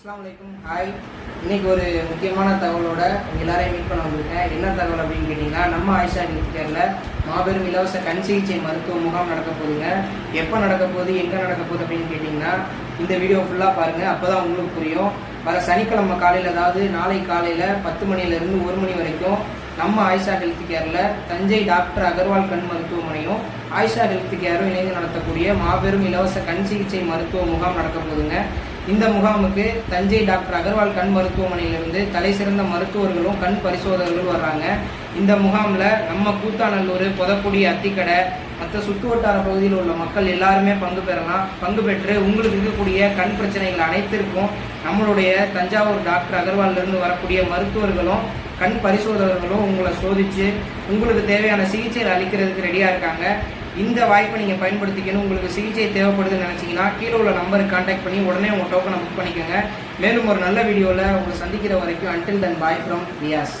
அஸ்லாம் ஹாய் இன்னைக்கு ஒரு முக்கியமான தகவலோட எல்லாரையும் மீட் பண்ண வந்திருக்கேன். என்ன தகவல் அப்படின்னு கேட்டிங்கன்னா நம்ம ஆயிஷா ஹெல்த் கேரில் மாபெரும் இலவச கண் சிகிச்சை மருத்துவ முகாம் நடக்க போகுதுங்க. எப்போ நடக்க போகுது எங்கே நடக்க போகுது அப்படின்னு கேட்டிங்கன்னா இந்த வீடியோ ஃபுல்லாக பாருங்கள் அப்போ தான் உங்களுக்கு புரியும். வர சனிக்கிழமை காலையில் அதாவது நாளை காலையில் பத்து மணிலேருந்து ஒரு மணி வரைக்கும் நம்ம ஆயிஷா ஹெல்த் கேரில் தஞ்சை டாக்டர் அகர்வால் கண் மருத்துவமனையும் ஆயிஷா ஹெல்த் கேரும் இணைந்து நடத்தக்கூடிய மாபெரும் இலவச கண் சிகிச்சை மருத்துவ முகாம் நடக்க போகுதுங்க. இந்த முகாமுக்கு தஞ்சை டாக்டர் அகர்வால் கண் மருத்துவமனையிலிருந்து தலை சிறந்த மருத்துவர்களும் கண் பரிசோதகர்களும் வர்றாங்க. இந்த முகாமில் நம்ம கூத்தாநல்லூர் புதக்குடி அத்திக்கடை மற்ற சுற்று வட்டார பகுதியில் உள்ள மக்கள் எல்லாருமே பங்கு பெறலாம். பங்கு பெற்று உங்களுக்கு இருக்கக்கூடிய கண் பிரச்சனைகள் அனைத்திற்கும் நம்மளுடைய தஞ்சாவூர் டாக்டர் அகர்வாலிருந்து வரக்கூடிய மருத்துவர்களும் கண் பரிசோதகர்களும் உங்களை சோதிச்சு உங்களுக்கு தேவையான சிகிச்சை அளிக்கிறதுக்கு ரெடியாக இருக்காங்க. இந்த வாய்ப்பை நீங்கள் பயன்படுத்திக்கணும். உங்களுக்கு சிகிச்சை தேவைப்படுதுன்னு நினச்சிங்கன்னா கீழே உள்ள நம்பருக்கு காண்டாக்ட் பண்ணி உடனே உங்கள் டோக்கனை புக் பண்ணிக்கோங்க. மேலும் ஒரு நல்ல வீடியோவில் உங்களை சந்திக்கிற வரைக்கும் until then bye from Riyaz